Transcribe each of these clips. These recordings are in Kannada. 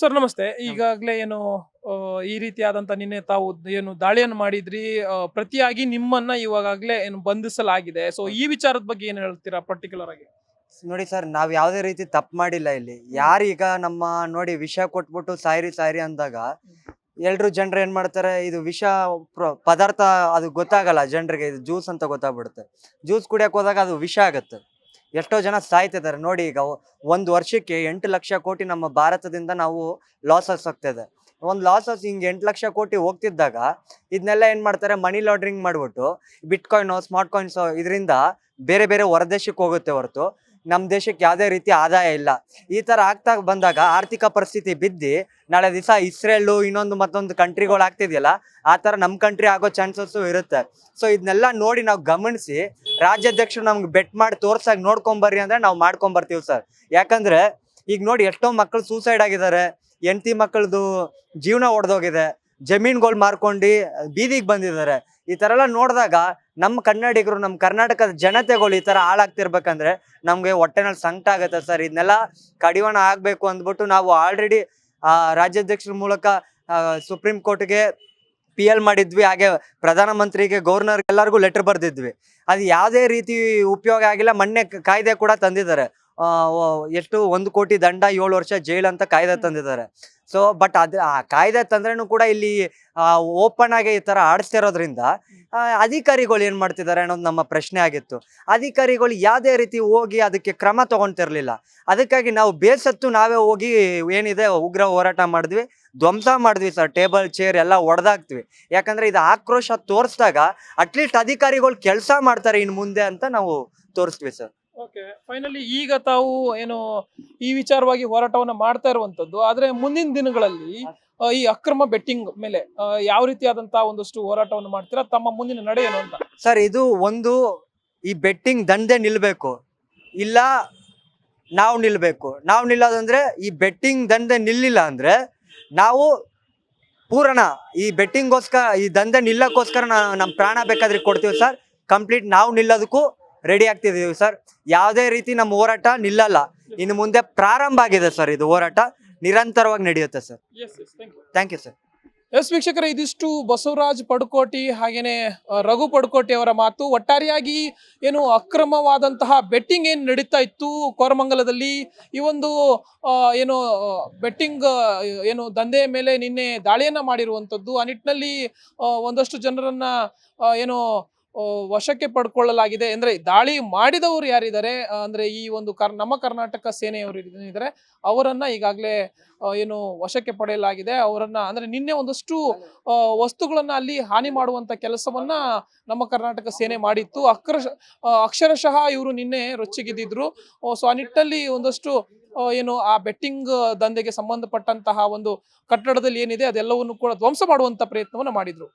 ಸರ್ ನಮಸ್ತೆ. ಈಗಾಗಲೇ ಏನು ಈ ರೀತಿಯಾದಂತ ನಿನ್ನೆ ತಾವು ಏನು ದಾಳಿಯನ್ನು ಮಾಡಿದ್ರಿ ಪ್ರತಿಯಾಗಿ ನಿಮ್ಮನ್ನ ಇವಾಗಲೇ ಏನು ಬಂಧಿಸಲಾಗಿದೆ. ಸೊ ಈ ವಿಚಾರದ ಬಗ್ಗೆ ಏನು ಹೇಳ್ತೀರಾ ಪರ್ಟಿಕ್ಯುಲರ್ ಆಗಿ? ನೋಡಿ ಸರ್ ನಾವು ಯಾವುದೇ ರೀತಿ ತಪ್ಪು ಮಾಡಿಲ್ಲ ಇಲ್ಲಿ. ಯಾರೀಗ ನಮ್ಮ ನೋಡಿ ವಿಷ ಕೊಟ್ಬಿಟ್ಟು ಸಾಯಿರಿ ಸಾಯಿರಿ ಅಂದಾಗ ಎಲ್ರು ಜನರು ಏನ್ ಮಾಡ್ತಾರೆ ಇದು ವಿಷ ಪದಾರ್ಥ ಅದು ಗೊತ್ತಾಗಲ್ಲ ಜನರಿಗೆ ಇದು ಜ್ಯೂಸ್ ಅಂತ ಗೊತ್ತಾಗ್ಬಿಡುತ್ತೆ. ಜ್ಯೂಸ್ ಕುಡಿಯೋಕೆ ಹೋದಾಗ ಅದು ವಿಷ ಆಗತ್ತೆ. ಎಷ್ಟೋ ಜನ ಸಾಯ್ತಿದ್ದಾರೆ. ನೋಡಿ ಈಗ ಒಂದು ವರ್ಷಕ್ಕೆ ಎಂಟು ಲಕ್ಷ ಕೋಟಿ ನಮ್ಮ ಭಾರತದಿಂದ ನಾವು ಲಾಸಸ್ ಆಗ್ತಿದೆ. ಒಂದು ಲಾಸಸ್ ಹಿಂಗೆ ಎಂಟು ಲಕ್ಷ ಕೋಟಿ ಹೋಗ್ತಿದ್ದಾಗ ಇದನ್ನೆಲ್ಲ ಏನು ಮಾಡ್ತಾರೆ? ಮನಿ ಲಾಂಡ್ರಿಂಗ್ ಮಾಡಿಬಿಟ್ಟು ಬಿಟ್ಕಾಯಿನ್ ಸ್ಮಾರ್ಟ್ ಕಾಯಿನ್ಸು ಇದರಿಂದ ಬೇರೆ ಬೇರೆ ಹೊರದೇಶಕ್ಕೆ ಹೋಗುತ್ತೆ ಹೊರತು. ನಮ್ಮ ದೇಶಕ್ಕೆ ಯಾವುದೇ ರೀತಿ ಆದಾಯ ಇಲ್ಲ. ಈ ಥರ ಆಗ್ತಾ ಬಂದಾಗ ಆರ್ಥಿಕ ಪರಿಸ್ಥಿತಿ ಬಿದ್ದು, ನಾಳೆ ದಿವಸ ಇಸ್ರೇಲು ಇನ್ನೊಂದು ಮತ್ತೊಂದು ಕಂಟ್ರಿಗಳು ಆಗ್ತಿದೆಯಲ್ಲ, ಆ ಥರ ನಮ್ಮ ಕಂಟ್ರಿ ಆಗೋ ಚಾನ್ಸಸ್ಸು ಇರುತ್ತೆ. ಸೊ ಇದನ್ನೆಲ್ಲ ನೋಡಿ ನಾವು ಗಮನಿಸಿ, ರಾಜ್ಯಾಧ್ಯಕ್ಷರು ನಮ್ಗೆ ಬೆಟ್ ಮಾಡಿ ತೋರ್ಸಾಗಿ ನೋಡ್ಕೊಂಬರ್ರಿ ಅಂದರೆ ನಾವು ಮಾಡ್ಕೊಂಬರ್ತೀವಿ ಸರ್. ಯಾಕಂದರೆ, ಈಗ ನೋಡಿ ಎಷ್ಟೋ ಮಕ್ಕಳು ಸೂಸೈಡ್ ಆಗಿದ್ದಾರೆ ಹೆಂಡತಿ ಮಕ್ಕಳದು ಜೀವನ ಒಡೆದೋಗಿದೆ. ಜಮೀನುಗಳು ಮಾರ್ಕೊಂಡು, ಬೀದಿಗೆ ಬಂದಿದ್ದಾರೆ ಈ ಥರ ಎಲ್ಲ ನೋಡಿದಾಗ ನಮ್ಮ ಕನ್ನಡಿಗರು ನಮ್ಮ ಕರ್ನಾಟಕದ ಜನತೆಗಳು ಈ ತರ ಹಾಳಾಗ್ತಿರ್ಬೇಕಂದ್ರೆ ನಮ್ಗೆ ಹೊಟ್ಟೆನಲ್ಲಿ ಸಂಕಟ ಆಗತ್ತೆ ಸರ್. ಇದನ್ನೆಲ್ಲ ಕಡಿವಾಣ ಆಗ್ಬೇಕು ಅಂದ್ಬಿಟ್ಟು ನಾವು ಆಲ್ರೆಡಿ ಆ, ರಾಜ್ಯಾಧ್ಯಕ್ಷರ ಮೂಲಕ ಸುಪ್ರೀಂ ಕೋರ್ಟ್ಗೆ ಪಿ ಎಲ್ ಮಾಡಿದ್ವಿ. ಹಾಗೆ ಪ್ರಧಾನಮಂತ್ರಿಗೆ ಗವರ್ನರ್ ಎಲ್ಲರಿಗೂ ಲೆಟರ್ ಬರ್ದಿದ್ವಿ. ಅದು ಯಾವುದೇ ರೀತಿ ಉಪಯೋಗ ಆಗಿಲ್ಲ. ಮೊನ್ನೆ ಕಾಯ್ದೆ ಕೂಡ ತಂದಿದ್ದಾರೆ. ಎಷ್ಟು ಒಂದು ಕೋಟಿ ದಂಡ ಏಳು ವರ್ಷ ಜೈಲ್ ಅಂತ ಕಾಯ್ದೆ ತಂದಿದ್ದಾರೆ. ಸೊ ಬಟ್ ಅದ್ ಆ ಕಾಯ್ದೆ ತಂದ್ರೂ ಕೂಡ ಇಲ್ಲಿ ಓಪನ್ ಆಗಿ ಈ ತರ ಆಡಿಸ್ತಿರೋದ್ರಿಂದ ಅಧಿಕಾರಿಗಳು ಏನ್ ಮಾಡ್ತಿದ್ದಾರೆ ಅನ್ನೋದು ನಮ್ಮ ಪ್ರಶ್ನೆ ಆಗಿತ್ತು. ಅಧಿಕಾರಿಗಳು ಯಾವುದೇ ರೀತಿ ಹೋಗಿ ಅದಕ್ಕೆ ಕ್ರಮ ತಗೊಂತಿರ್ಲಿಲ್ಲ. ಅದಕ್ಕಾಗಿ ನಾವು ಬೇಸತ್ತು ನಾವೇ ಹೋಗಿ ಏನಿದೆ ಉಗ್ರ ಹೋರಾಟ ಮಾಡಿದ್ವಿ ಧ್ವಂಸ ಮಾಡಿದ್ವಿ ಸರ್ ಟೇಬಲ್ ಚೇರ್ ಎಲ್ಲ ಒಡೆದಾಕ್ತಿವಿ. ಯಾಕಂದ್ರೆ ಇದು ಆಕ್ರೋಶ ತೋರಿಸಿದಾಗ ಅಟ್ಲೀಸ್ಟ್ ಅಧಿಕಾರಿಗಳು ಕೆಲಸ ಮಾಡ್ತಾರೆ ಇನ್ನು ಮುಂದೆ ಅಂತ ನಾವು ತೋರಿಸ್ತೀವಿ ಸರ್. ಓಕೆ. ಫೈನಲಿ ಈಗ ತಾವು ಏನು ಈ ವಿಚಾರವಾಗಿ ಹೋರಾಟವನ್ನು ಮಾಡ್ತಾ ಇರುವಂತದ್ದು, ಆದ್ರೆ ಮುಂದಿನ ದಿನಗಳಲ್ಲಿ ಈ ಅಕ್ರಮ ಬೆಟ್ಟಿಂಗ್ ಮೇಲೆ ಯಾವ ರೀತಿಯಾದಂತಹ ಒಂದಷ್ಟು ಹೋರಾಟವನ್ನು ಮಾಡ್ತೀರಾ, ತಮ್ಮ ಮುಂದಿನ ನಡೆ ಏನು ಅಂತ? ಸರ್, ಇದು ಒಂದು ಈ ಬೆಟ್ಟಿಂಗ್ ದಂಧೆ ನಿಲ್ಬೇಕು. ಇಲ್ಲ, ನಾವು ನಿಲ್ಬೇಕು. ನಾವು ನಿಲ್ಲೋದಂದ್ರೆ ಈ ಬೆಟ್ಟಿಂಗ್ ದಂಧೆ ನಿಲ್ಲಿಲ್ಲ ಅಂದ್ರೆ ನಾವು ಪೂರಣ. ಈ ಬೆಟ್ಟಿಂಗ್ಗೋಸ್ಕರ ಈ ದಂಧೆ ನಿಲ್ಲಕ್ಕೋಸ್ಕರ ನಾವು ನಮ್ಮ ಪ್ರಾಣ ಬೇಕಾದ್ರೆ ಕೊಡ್ತೀವಿ ಸರ್. ಕಂಪ್ಲೀಟ್ ನಾವು ನಿಲ್ಲೋದಕ್ಕೂ ರೆಡಿ ಆಗ್ತಿದ್ದೀವಿ ಸರ್. ಯಾವುದೇ ರೀತಿ ನಮ್ಮ ಹೋರಾಟ ನಿಲ್ಲಲ್ಲ. ಇನ್ನು ಮುಂದೆ ಪ್ರಾರಂಭ ಆಗಿದೆ ಸರ್ ಇದು ಹೋರಾಟ. ನಿರಂತರವಾಗಿ ನಡೆಯುತ್ತೆ sir. Thank you sir yes ವೀಕ್ಷಕರ ಇದಿಷ್ಟು ಬಸವರಾಜ್ ಪಡುಕೋಟಿ ಹಾಗೇನೆ ರಘು ಪಡುಕೋಟಿ ಅವರ ಮಾತು. ಒಟ್ಟಾರೆಯಾಗಿ ಏನು ಅಕ್ರಮವಾದಂತಹ ಬೆಟ್ಟಿಂಗ್ ಏನು ನಡೀತಾ ಇತ್ತು ಕೋರಮಂಗಲದಲ್ಲಿ? ಈ ಒಂದು ಏನು ಬೆಟ್ಟಿಂಗ್ ಏನು ದಂಧೆಯ ಮೇಲೆ ನಿನ್ನೆ ದಾಳಿಯನ್ನ ಮಾಡಿರುವಂಥದ್ದು. ಆ ನಿಟ್ಟಿನಲ್ಲಿ ಒಂದಷ್ಟು ಜನರನ್ನು ಏನು ವಶಕ್ಕೆ ಪಡ್ಕೊಳ್ಳಲಾಗಿದೆ ಅಂದ್ರೆ ದಾಳಿ ಮಾಡಿದವರು ಯಾರಿದ್ದಾರೆ? ಅಂದ್ರೆ ಈ ಒಂದು ಕರ್, ನಮ್ಮ ಕರ್ನಾಟಕ ಸೇನೆಯವರು ಇದ್ದಾರೆ. ಅವರನ್ನ ಈಗಾಗಲೇ ಏನು ವಶಕ್ಕೆ ಪಡೆಯಲಾಗಿದೆ. ಅವರನ್ನ ಅಂದ್ರೆ ನಿನ್ನೆ ಒಂದಷ್ಟು ವಸ್ತುಗಳನ್ನ ಅಲ್ಲಿ ಹಾನಿ ಮಾಡುವಂತ ಕೆಲಸವನ್ನ ನಮ್ಮ ಕರ್ನಾಟಕ ಸೇನೆ ಮಾಡಿತ್ತು. ಅಕ್ಷರ ಅಕ್ಷರಶಃ ಇವರು ನಿನ್ನೆ ರೊಚ್ಚಿಗಿದ್ದಿದ್ರು. ಸೊ ಆ ನಿಟ್ಟಲ್ಲಿ ಒಂದಷ್ಟು ಏನು ಆ ಬೆಟ್ಟಿಂಗ್ ದಂಧೆಗೆ ಸಂಬಂಧಪಟ್ಟಂತಹ ಒಂದು ಕಟ್ಟಡದಲ್ಲಿ ಏನಿದೆ ಅದೆಲ್ಲವನ್ನು ಕೂಡ ಧ್ವಂಸ ಮಾಡುವಂತ ಪ್ರಯತ್ನವನ್ನ ಮಾಡಿದ್ರು.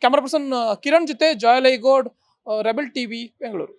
ಕ್ಯಾಮರಾ ಪರ್ಸನ್ ಕಿರಣ್ ಜೊತೆ ಜಯಲೈಗೌಡ್ ರೆಬೆಲ್ ಟಿವಿ ಬೆಂಗಳೂರು.